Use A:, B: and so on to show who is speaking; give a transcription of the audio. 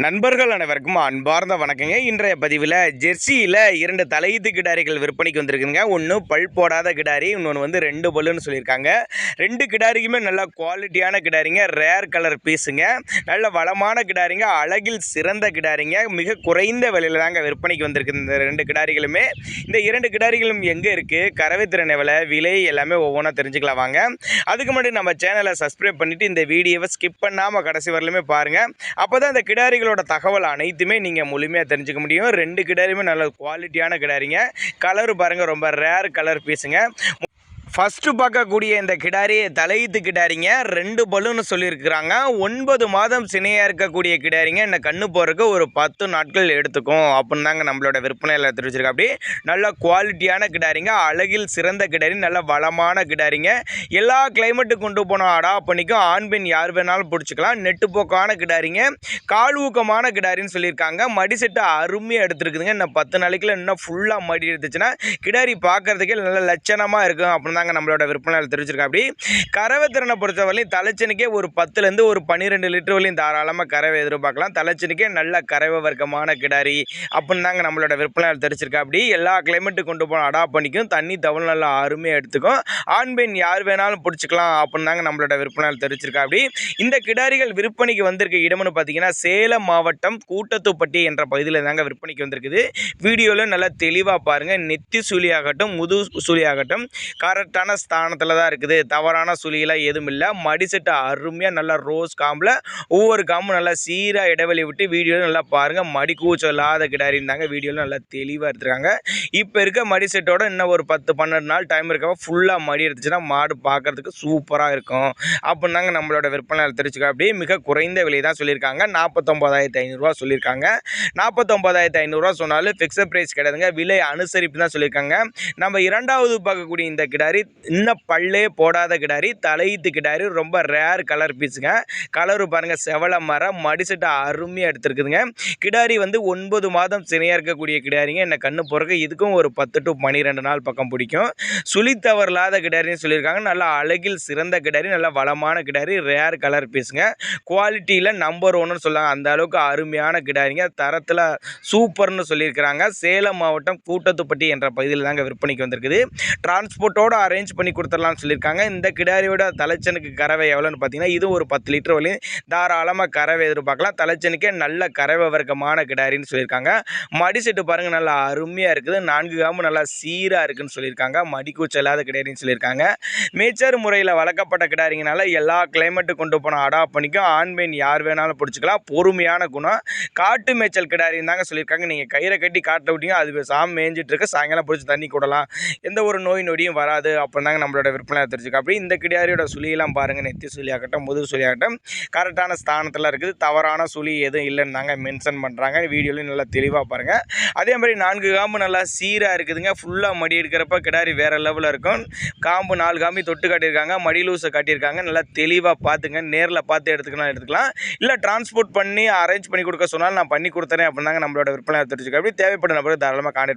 A: நண்பர்கள் அனைவருக்கும் அன்பார்ந்த வணக்கங்க. இன்றைய பதிவில் ஜெர்சியில் இரண்டு தலையீத்து கிடாரிகள் விற்பனைக்கு வந்திருக்குங்க. ஒன்று பல் போடாத கிடாரி இன்னொன்று வந்து ரெண்டு பல்லுன்னு சொல்லியிருக்காங்க. ரெண்டு கிடாரிக்குமே நல்ல குவாலிட்டியான கிடாரிங்க ரேர் கலர் பீஸுங்க. நல்ல வளமான கிடாரிங்க அழகில் சிறந்த கிடாரிங்க. மிக குறைந்த விலையில் தாங்க விற்பனைக்கு வந்திருக்கு இந்த ரெண்டு கிடாரிகளுமே. இந்த இரண்டு கிடாரிகளும் எங்கே இருக்குது கறவை திறனை விலை விலை எல்லாமே ஒவ்வொன்றா தெரிஞ்சுக்கலாம் வாங்க. அதுக்கு முன்னாடி நம்ம சேனலை சப்ஸ்கிரைப் பண்ணிவிட்டு இந்த வீடியோவை ஸ்கிப் பண்ணாமல் கடைசி வரலுமே பாருங்கள் அப்போ தான் இந்த கிடாரிகளோட தகவல் அனைத்துமே நீங்கள் முழுமையாக தெரிஞ்சுக்க முடியும். ரெண்டு கிடாரியுமே நல்ல குவாலிட்டியான கிடாரிங்க. கலர் பாருங்கள் ரொம்ப ரேர் கலர் பீஸுங்க ஃபஸ்ட்டு பார்க்கக்கூடிய இந்த கிடாரி தலையீத்து கிடாரிங்க ரெண்டு பலூன்னு சொல்லியிருக்கிறாங்க. ஒன்பது மாதம் சினையாக இருக்கக்கூடிய கிடாரிங்க இந்த கண்ணு போகிறதுக்கு ஒரு பத்து நாட்கள் எடுத்துக்கும் அப்படின்னு தாங்க நம்மளோட விற்பனையில் தெரிவிச்சிருக்கா அப்படி நல்ல குவாலிட்டியான கிடாரிங்க அழகில் சிறந்த கிடாரி நல்ல வளமான கிடாரிங்க. எல்லா கிளைமேட்டுக்கு கொண்டு போனோம் அடா பண்ணிக்கும் ஆண் பெண் யார் வேணாலும் பிடிச்சிக்கலாம். நெட்டு போக்கான கிடாரிங்க கால் ஊக்கமான கிடாரின்னு சொல்லியிருக்காங்க. மடி செட்டு அருமையாக எடுத்துருக்குதுங்க. இன்னும் பத்து நாளைக்குள்ள இன்னும் ஃபுல்லாக மடி எடுத்துச்சுன்னா கிடாரி பார்க்கறதுக்கே நல்ல லட்சணமாக இருக்கும் அப்படின்னு தாங்க நம்மளோட விற்பனையில் தெரிவிச்சிருக்கா அப்படி கறவை திறனை பொறுத்தவரையும் தலைச்சனுக்கே ஒரு பத்துலேருந்து ஒரு பன்னிரெண்டு லிட்டர் வரையும் தாராளமாக கறவை எதிர்பார்க்கலாம். தலைச்சனுக்கே நல்ல கறவை வர்க்கமான கிடாரி அப்படின்னு தாங்க நம்மளோட விற்பனையில் தெரிவிச்சிருக்கா. அப்படி எல்லா கிளைமேட்டு கொண்டு போன அடாப் பண்ணிக்கும். தண்ணி தவள் நல்லா அருமையாக எடுத்துக்கும். ஆண் பெண் யார் வேணாலும் பிடிச்சிக்கலாம் அப்படின்னு தாங்க நம்மளோட விற்பனையில் தெரிவிச்சிருக்கா. அப்படி இந்த கிடாரிகள் விற்பனைக்கு வந்திருக்க இடம்னு பார்த்தீங்கன்னா சேலம் மாவட்டம் கூட்டத்துப்பட்டி என்ற பகுதியில் தாங்க விற்பனைக்கு வந்திருக்குது. வீடியோவில் நல்லா தெளிவாக பாருங்கள் நெத்தி சூழியாகட்டும் முது சுழியாகட்டும் கரெக்டான ஸ்தானத்தில் தான் இருக்குது. தவறான சுழியெல்லாம் எதுவும் இல்லை. மடிசெட்டு அருமையாக நல்லா ரோஸ் காம்பில் ஒவ்வொரு காம்பும் நல்லா சீராக இடைவெளி விட்டு வீடியோவில் நல்லா பாருங்கள் மடி கூச்சம் இல்லாத கிடாரிந்தாங்க வீடியோவில் நல்லா தெளிவாக எடுத்துருக்காங்க. இப்போ இருக்க மடி செட்டோட இன்னும் ஒரு பத்து பன்னெண்டு நாள் டைம் இருக்கப்போ ஃபுல்லாக மடி எடுத்துச்சுன்னா மாடு பார்க்கறதுக்கு சூப்பராக இருக்கும். அப்படின்னாங்க நம்மளோட விற்பனையாளர் தெரிஞ்சுக்க. அப்படியே மிக குறைந்த விலை தான் சொல்லியிருக்காங்க. நாற்பத்தொம்போதாயிரத்தி ஐநூறுரூவா சொல்லியிருக்காங்க. நாற்பத்தொம்போதாயிரத்து ஐநூறுரூவா சொன்னாலும் ஃபிக்ஸட் ப்ரைஸ் கிடையாதுங்க. விலை அனுசரிப்பு தான் சொல்லியிருக்காங்க. நம்ம இரண்டாவது பார்க்கக்கூடிய இந்த கிடாரி இன்னும் பல்லே போடாத கிடாரி தலையீத்து கிடாரி ரொம்ப ரேர் கலர் பீஸுங்க கலரு பாருங்கள் செவல மரம் மடிசட்டை அருமையாக எடுத்துருக்குதுங்க. கிடாரி வந்து ஒன்பது மாதம் சினையாக இருக்கக்கூடிய கிடாரிங்க. என்ன கண்ணு போகிறக்கு இதுக்கும் ஒரு பத்து டு பன்னிரெண்டு நாள் பக்கம் பிடிக்கும். சுழி தவறில்லாத கிடாரின்னு சொல்லியிருக்காங்க. நல்லா அழகில் சிறந்த கிடாரி நல்லா வளமான கிடாரி ரேர் கலர் பீஸுங்க குவாலிட்டியில் நம்பர் ஒன்றுன்னு சொல்லாங்க. அந்த அளவுக்கு அருமையான கிடாரிங்க. தரத்தில் சூப்பர்னு சொல்லியிருக்கிறாங்க. சேலம் மாவட்டம் கூட்டத்துப்பட்டி என்ற பகுதியில் தாங்க விற்பனைக்கு வந்திருக்குது. டிரான்ஸ்போர்ட்டோட அரேஞ்ச் பண்ணி கொடுத்துடலாம்னு சொல்லியிருக்காங்க. இந்த கிடாரியோட தலைச்சனுக்கு கறவை எவ்வளோன்னு பார்த்தீங்கன்னா இது ஒரு பத்து லிட்டர் வரையும் தாராளமாக கறவை எதிர்பார்க்கலாம். தலைச்சனுக்கே நல்ல கறவை வர்க்கமான கிடாரின்னு சொல்லியிருக்காங்க. மடி செட்டு பாருங்கள் நல்லா அருமையாக இருக்குது. நான்கு காம்பு நல்லா சீராக இருக்குதுன்னு சொல்லியிருக்காங்க. மடிக்கூச்சல் இல்லாத கிடாரின்னு சொல்லியிருக்காங்க. மேச்சர் முறையில் வளர்க்கப்பட்ட கிடாரிங்கனால எல்லா கிளைமேட்டு கொண்டு போனால் அடாப்ட் பண்ணிக்கும். ஆண் பெண் யார் வேணாலும் பிடிச்சிக்கலாம். பொறுமையான குணம். காட்டு மேய்ச்சல் கிடாரின்னு தாங்க சொல்லியிருக்காங்க. நீங்கள் கயிறை கட்டி காட்டில் விட்டீங்க அது சாம் மேய்ஞ்சிட்டு இருக்க. சாயங்காலம் பிடிச்சி தண்ணி கூடலாம். எந்த ஒரு நோய் நொடியும் வராது. அப்போ தாங்க நம்மளோட விற்பனை தெரிஞ்சுக்க அப்படி இந்த கிடாரியோட சுழியெல்லாம் பாருங்கள் நெத்தி சுழியாகட்டும் முதுகு சுழியாகட்டும் கரெக்டான ஸ்தானத்தில் இருக்குது. தவறான சுழி எதுவும் இல்லைன்னு தாங்க மென்ஷன் பண்ணுறாங்க வீடியோலையும் நல்லா தெளிவாக பாருங்கள் அதே மாதிரி நான்கு காம்பு நல்லா சீராக இருக்குதுங்க. ஃபுல்லாக மடி எடுக்கிறப்ப கிடாரி வேறு லெவலில் இருக்கும். காம்பு நாலு காம்பி தொட்டு காட்டியிருக்காங்க. மடி லூஸை காட்டியிருக்காங்க. நல்லா தெளிவாக பார்த்துங்க. நேரில் பார்த்து எடுத்துக்கலாம் எடுத்துக்கலாம். இல்லை டிரான்ஸ்போர்ட் பண்ணி அரேஞ்ச் பண்ணி கொடுக்க சொன்னாலும் நான் பண்ணி கொடுத்துறேன் அப்படின்னாங்க நம்மளோட விற்பனை தெரிஞ்சுக்க அப்படி தேவைப்படும் நபர் தாராளமாக கான்டாக்ட்